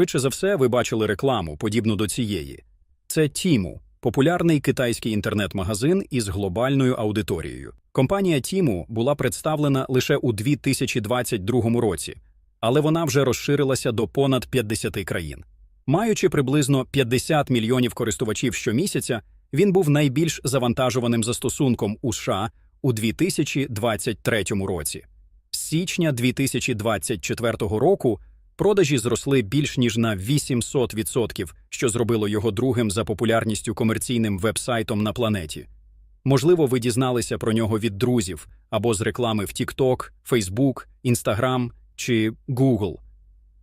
Швидше за все, ви бачили рекламу, подібну до цієї. Це Тіму, популярний китайський інтернет-магазин із глобальною аудиторією. Компанія Тіму була представлена лише у 2022 році, але вона вже розширилася до понад 50 країн. Маючи приблизно 50 мільйонів користувачів щомісяця, він був найбільш завантажуваним застосунком у США у 2023 році. З січня 2024 року продажі зросли більш ніж на 800%, що зробило його другим за популярністю комерційним вебсайтом на планеті. Можливо, ви дізналися про нього від друзів або з реклами в TikTok, Facebook, Instagram чи Google.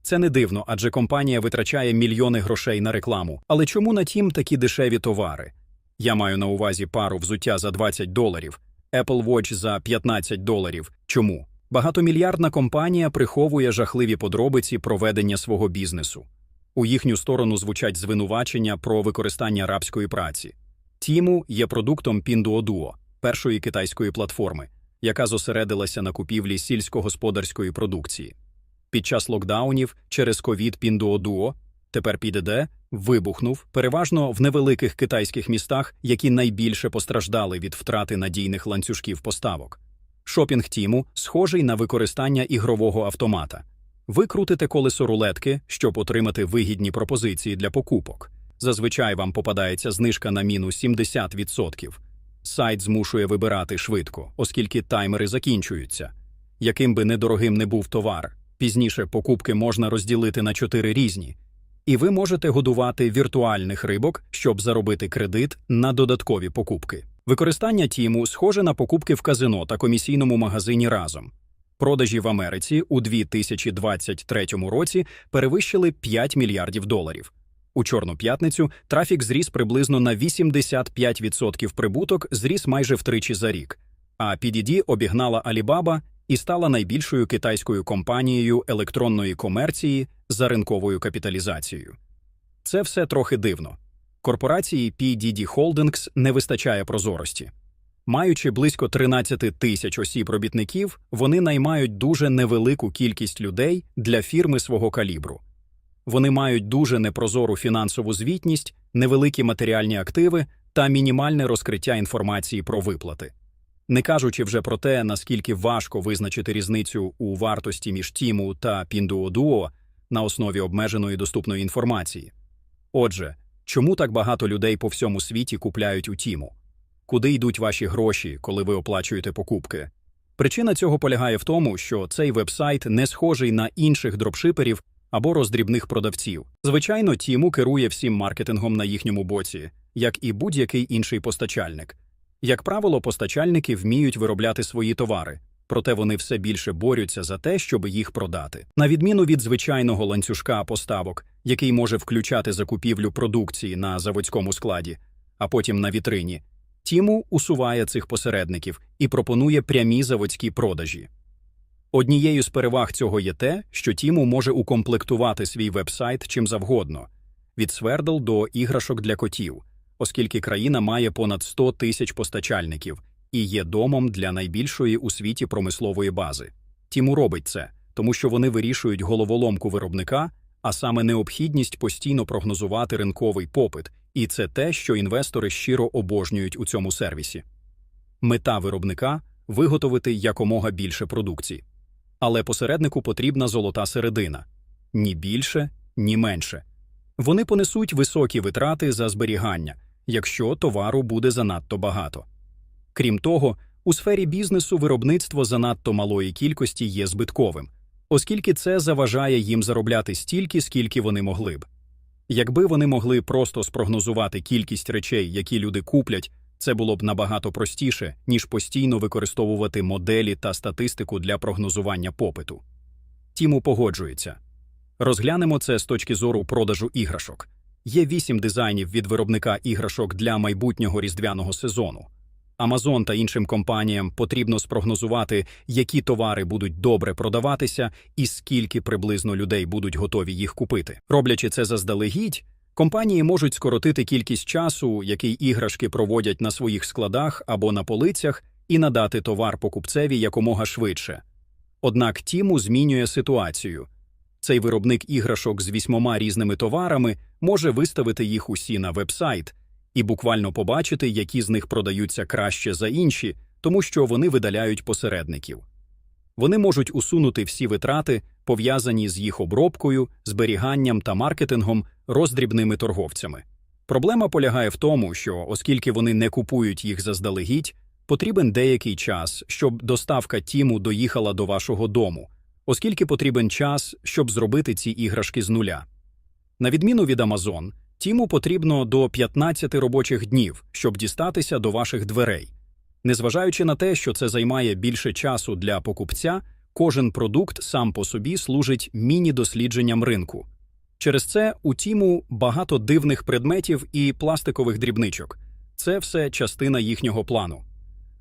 Це не дивно, адже компанія витрачає мільйони грошей на рекламу. Але чому на тім такі дешеві товари? Я маю на увазі пару взуття за 20 доларів, Apple Watch за 15 доларів. Чому? Багатомільярдна компанія приховує жахливі подробиці проведення свого бізнесу. У їхню сторону звучать звинувачення про використання рабської праці. Тіму є продуктом Pinduoduo, першої китайської платформи, яка зосередилася на купівлі сільськогосподарської продукції. Під час локдаунів через ковід Pinduoduo, тепер PDD, вибухнув переважно в невеликих китайських містах, які найбільше постраждали від втрати надійних ланцюжків поставок. Шопінг Тіму схожий на використання ігрового автомата. Ви крутите колесо рулетки, щоб отримати вигідні пропозиції для покупок. Зазвичай вам попадається знижка на мінус 70%. Сайт змушує вибирати швидко, оскільки таймери закінчуються. Яким би недорогим не був товар, пізніше покупки можна розділити на чотири різні. І ви можете годувати віртуальних рибок, щоб заробити кредит на додаткові покупки. Використання тіму схоже на покупки в казино та комісійному магазині разом. Продажі в Америці у 2023 році перевищили 5 мільярдів доларів. У Чорну п'ятницю трафік зріс приблизно на 85% прибуток, зріс майже втричі за рік. А PDD обігнала Alibaba і стала найбільшою китайською компанією електронної комерції за ринковою капіталізацією. Це все трохи дивно. Корпорації PDD Holdings не вистачає прозорості. Маючи близько 13 тисяч осіб робітників, вони наймають дуже невелику кількість людей для фірми свого калібру. Вони мають дуже непрозору фінансову звітність, невеликі матеріальні активи та мінімальне розкриття інформації про виплати. Не кажучи вже про те, наскільки важко визначити різницю у вартості між Тіму та Pinduoduo на основі обмеженої доступної інформації. Отже, чому так багато людей по всьому світі купляють у Тіму? Куди йдуть ваші гроші, коли ви оплачуєте покупки? Причина цього полягає в тому, що цей вебсайт не схожий на інших дропшиперів або роздрібних продавців. Звичайно, Тіму керує всім маркетингом на їхньому боці, як і будь-який інший постачальник. Як правило, постачальники вміють виробляти свої товари, проте вони все більше борються за те, щоб їх продати. На відміну від звичайного ланцюжка поставок, який може включати закупівлю продукції на заводському складі, а потім на вітрині, Тіму усуває цих посередників і пропонує прямі заводські продажі. Однією з переваг цього є те, що Тіму може укомплектувати свій вебсайт чим завгодно від свердл до іграшок для котів, оскільки країна має понад 100 тисяч постачальників і є домом для найбільшої у світі промислової бази. Тіму робить це, тому що вони вирішують головоломку виробника, а саме необхідність постійно прогнозувати ринковий попит, і це те, що інвестори щиро обожнюють у цьому сервісі. Мета виробника виготовити якомога більше продукції. Але посереднику потрібна золота середина ні більше, ні менше. Вони понесуть високі витрати за зберігання, якщо товару буде занадто багато. Крім того, у сфері бізнесу виробництво занадто малої кількості є збитковим, оскільки це заважає їм заробляти стільки, скільки вони могли б. Якби вони могли просто спрогнозувати кількість речей, які люди куплять, це було б набагато простіше, ніж постійно використовувати моделі та статистику для прогнозування попиту. Тіму погоджується. Розглянемо це з точки зору продажу іграшок. Є вісім дизайнів від виробника іграшок для майбутнього різдвяного сезону. Амазон та іншим компаніям потрібно спрогнозувати, які товари будуть добре продаватися і скільки приблизно людей будуть готові їх купити. Роблячи це заздалегідь, компанії можуть скоротити кількість часу, який іграшки проводять на своїх складах або на полицях, і надати товар покупцеві якомога швидше. Однак Тіму змінює ситуацію. Цей виробник іграшок з вісьмома різними товарами може виставити їх усі на вебсайт і буквально побачити, які з них продаються краще за інші, тому що вони видаляють посередників. Вони можуть усунути всі витрати, пов'язані з їх обробкою, зберіганням та маркетингом роздрібними торговцями. Проблема полягає в тому, що, оскільки вони не купують їх заздалегідь, потрібен деякий час, щоб доставка тіму доїхала до вашого дому, оскільки потрібен час, щоб зробити ці іграшки з нуля. На відміну від Amazon, тіму потрібно до 15 робочих днів, щоб дістатися до ваших дверей. Незважаючи на те, що це займає більше часу для покупця, кожен продукт сам по собі служить міні-дослідженням ринку. Через це у тіму багато дивних предметів і пластикових дрібничок. Це все частина їхнього плану.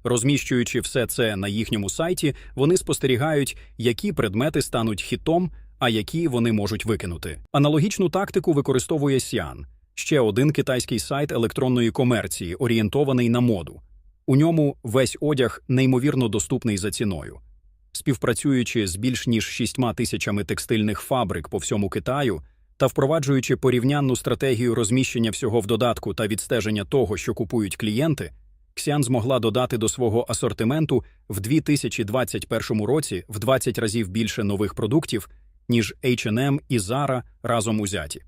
Розміщуючи все це на їхньому сайті, вони спостерігають, які предмети стануть хітом, а які вони можуть викинути. Аналогічну тактику використовує Сіан, ще один китайський сайт електронної комерції, орієнтований на моду. У ньому весь одяг неймовірно доступний за ціною. Співпрацюючи з більш ніж шістьма тисячами текстильних фабрик по всьому Китаю та впроваджуючи порівнянну стратегію розміщення всього в додатку та відстеження того, що купують клієнти, Xian змогла додати до свого асортименту в 2021 році в 20 разів більше нових продуктів, ніж H&M і Zara разом узяті.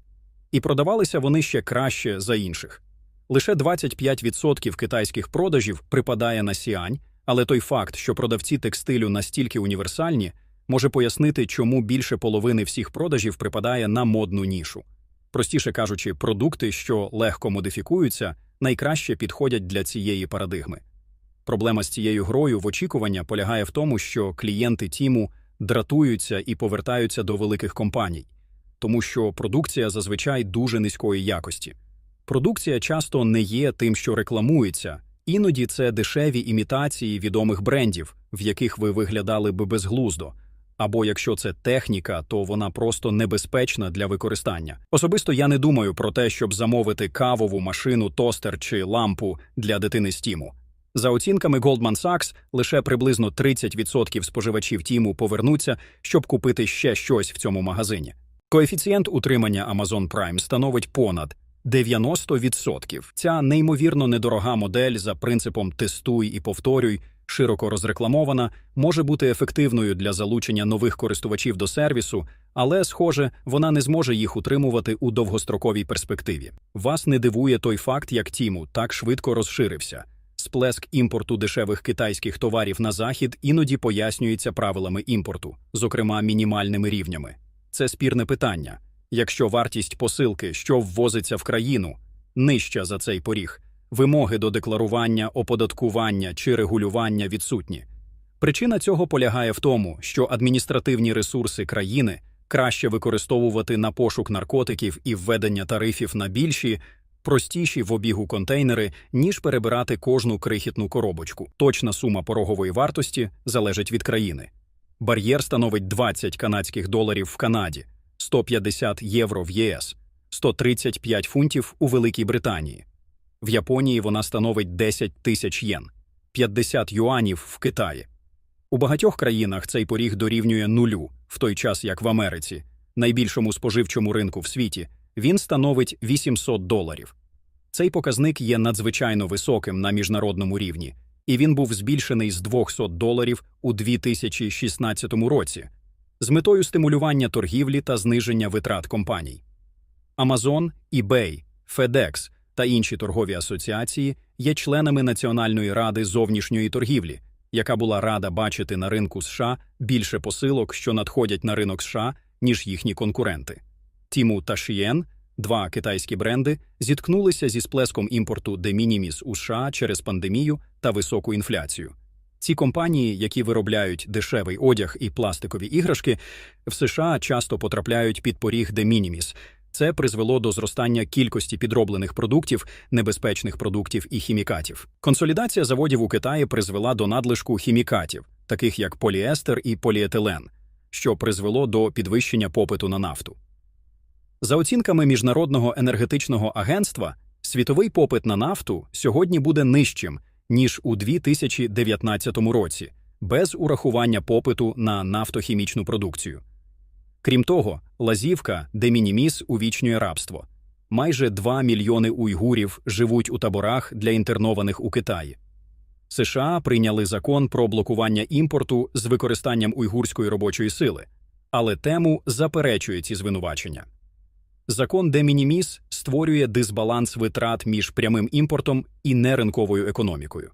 І продавалися вони ще краще за інших. Лише 25% китайських продажів припадає на сіань, але той факт, що продавці текстилю настільки універсальні, може пояснити, чому більше половини всіх продажів припадає на модну нішу. Простіше кажучи, продукти, що легко модифікуються, найкраще підходять для цієї парадигми. Проблема з цією грою в очікування полягає в тому, що клієнти тіму дратуються і повертаються до великих компаній, тому що продукція зазвичай дуже низької якості. Продукція часто не є тим, що рекламується, іноді це дешеві імітації відомих брендів, в яких ви виглядали би безглуздо. Або якщо це техніка, то вона просто небезпечна для використання. Особисто я не думаю про те, щоб замовити кавову машину, тостер чи лампу для дитини з тіму. За оцінками Goldman Sachs, лише приблизно 30% споживачів тіму повернуться, щоб купити ще щось в цьому магазині. Коефіцієнт утримання Amazon Prime становить понад 90%. Ця неймовірно недорога модель за принципом тестуй і повторюй, широко розрекламована, може бути ефективною для залучення нових користувачів до сервісу, але, схоже, вона не зможе їх утримувати у довгостроковій перспективі. Вас не дивує той факт, як Тіму так швидко розширився. Сплеск імпорту дешевих китайських товарів на захід іноді пояснюється правилами імпорту, зокрема мінімальними рівнями. Це спірне питання. Якщо вартість посилки, що ввозиться в країну, нижча за цей поріг, вимоги до декларування, оподаткування чи регулювання відсутні. Причина цього полягає в тому, що адміністративні ресурси країни краще використовувати на пошук наркотиків і введення тарифів на більші, простіші в обігу контейнери, ніж перебирати кожну крихітну коробочку. Точна сума порогової вартості залежить від країни. Бар'єр становить 20 канадських доларів в Канаді, 150 євро в ЄС, 135 фунтів у Великій Британії. В Японії вона становить 10 тисяч єн, 50 юанів в Китаї. У багатьох країнах цей поріг дорівнює нулю, в той час як в Америці, найбільшому споживчому ринку в світі, він становить 800 доларів. Цей показник є надзвичайно високим на міжнародному рівні, і він був збільшений з 200 доларів у 2016 році з метою стимулювання торгівлі та зниження витрат компаній. Amazon, eBay, FedEx та інші торгові асоціації є членами Національної ради зовнішньої торгівлі, яка була рада бачити на ринку США більше посилок, що надходять на ринок США, ніж їхні конкуренти. Тіму та Shein, два китайські бренди, зіткнулися зі сплеском імпорту minimis у США через пандемію та високу інфляцію. Ці компанії, які виробляють дешевий одяг і пластикові іграшки, в США часто потрапляють під поріг minimis. Це призвело до зростання кількості підроблених продуктів, небезпечних продуктів і хімікатів. Консолідація заводів у Китаї призвела до надлишку хімікатів, таких як поліестер і поліетилен, що призвело до підвищення попиту на нафту. За оцінками Міжнародного енергетичного агентства, світовий попит на нафту сьогодні буде нижчим, ніж у 2019 році, без урахування попиту на нафтохімічну продукцію. Крім того, лазівка де мініміс увічнює рабство. Майже 2 мільйони уйгурів живуть у таборах для інтернованих у Китаї. США прийняли закон про блокування імпорту з використанням уйгурської робочої сили, але тему заперечує ці звинувачення. Закон де мініміс створює дисбаланс витрат між прямим імпортом і неринковою економікою.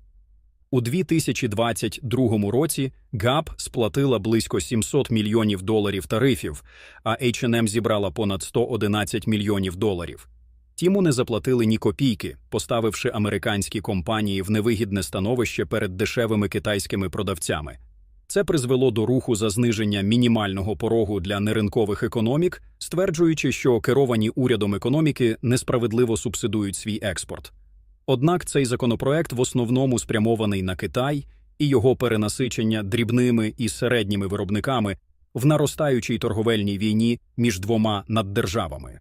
У 2022 році ГАП сплатила близько 700 мільйонів доларів тарифів, а H&M зібрала понад 111 мільйонів доларів. Тіму не заплатили ні копійки, поставивши американські компанії в невигідне становище перед дешевими китайськими продавцями. Це призвело до руху за зниження мінімального порогу для неринкових економік, стверджуючи, що керовані урядом економіки несправедливо субсидують свій експорт. Однак цей законопроект в основному спрямований на Китай і його перенасичення дрібними і середніми виробниками в наростаючій торговельній війні між двома наддержавами.